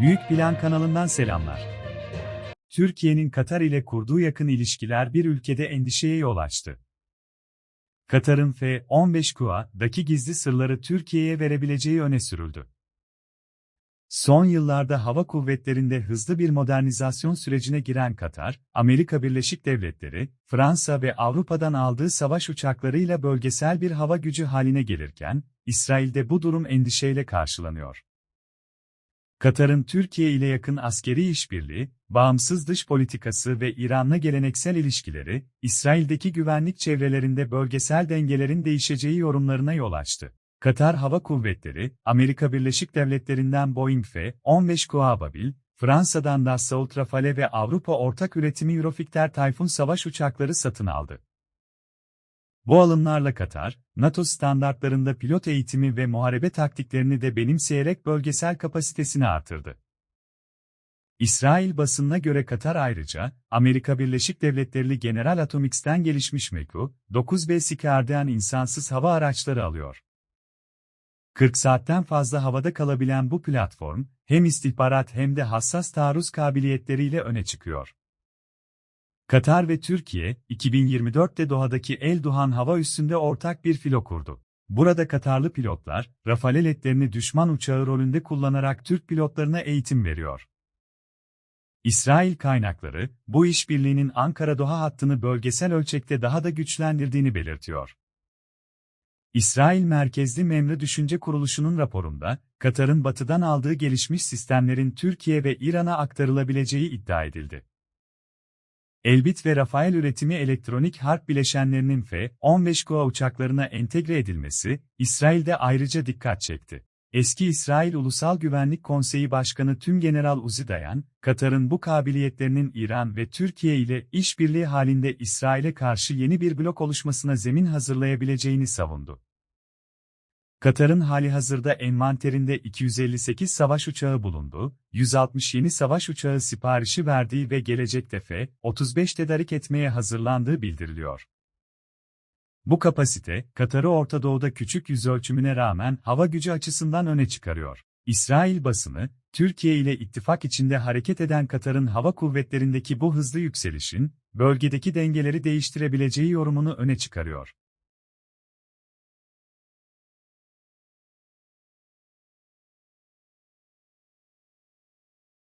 Büyük Plan kanalından selamlar. Türkiye'nin Katar ile kurduğu yakın ilişkiler bir ülkede endişeye yol açtı. Katar'ın F-15 KUA'daki gizli sırları Türkiye'ye verebileceği öne sürüldü. Son yıllarda hava kuvvetlerinde hızlı bir modernizasyon sürecine giren Katar, Amerika Birleşik Devletleri, Fransa ve Avrupa'dan aldığı savaş uçaklarıyla bölgesel bir hava gücü haline gelirken, İsrail'de bu durum endişeyle karşılanıyor. Katar'ın Türkiye ile yakın askeri işbirliği, bağımsız dış politikası ve İran'la geleneksel ilişkileri, İsrail'deki güvenlik çevrelerinde bölgesel dengelerin değişeceği yorumlarına yol açtı. Katar Hava Kuvvetleri, Amerika Birleşik Devletleri'nden Boeing F-15 Kuababil, Fransa'dan Dassault Rafale ve Avrupa ortak üretimi Eurofighter Tayfun savaş uçakları satın aldı. Bu alımlarla Katar, NATO standartlarında pilot eğitimi ve muharebe taktiklerini de benimseyerek bölgesel kapasitesini artırdı. İsrail basınına göre Katar ayrıca, Amerika Birleşik Devletleri General Atomics'ten gelişmiş MEKU, 9B Sikardian insansız hava araçları alıyor. 40 saatten fazla havada kalabilen bu platform, hem istihbarat hem de hassas taarruz kabiliyetleriyle öne çıkıyor. Katar ve Türkiye, 2024'te Doha'daki El Duhan hava üssünde ortak bir filo kurdu. Burada Katarlı pilotlar, Rafale letlerini düşman uçağı rolünde kullanarak Türk pilotlarına eğitim veriyor. İsrail kaynakları, bu işbirliğinin Ankara-Doha hattını bölgesel ölçekte daha da güçlendirdiğini belirtiyor. İsrail merkezli Memre Düşünce Kuruluşu'nun raporunda, Katar'ın batıdan aldığı gelişmiş sistemlerin Türkiye ve İran'a aktarılabileceği iddia edildi. Elbit ve Rafael üretimi elektronik harp bileşenlerinin F-15 KUA uçaklarına entegre edilmesi, İsrail'de ayrıca dikkat çekti. Eski İsrail Ulusal Güvenlik Konseyi Başkanı Tümgeneral Uzi Dayan, Katar'ın bu kabiliyetlerinin İran ve Türkiye ile işbirliği halinde İsrail'e karşı yeni bir blok oluşmasına zemin hazırlayabileceğini savundu. Katar'ın hali hazırda envanterinde 258 savaş uçağı bulundu, 160 yeni savaş uçağı siparişi verdiği ve gelecekte F-35 tedarik etmeye hazırlandığı bildiriliyor. Bu kapasite, Katar'ı Orta Doğu'da küçük yüz ölçümüne rağmen hava gücü açısından öne çıkarıyor. İsrail basını, Türkiye ile ittifak içinde hareket eden Katar'ın hava kuvvetlerindeki bu hızlı yükselişin, bölgedeki dengeleri değiştirebileceği yorumunu öne çıkarıyor.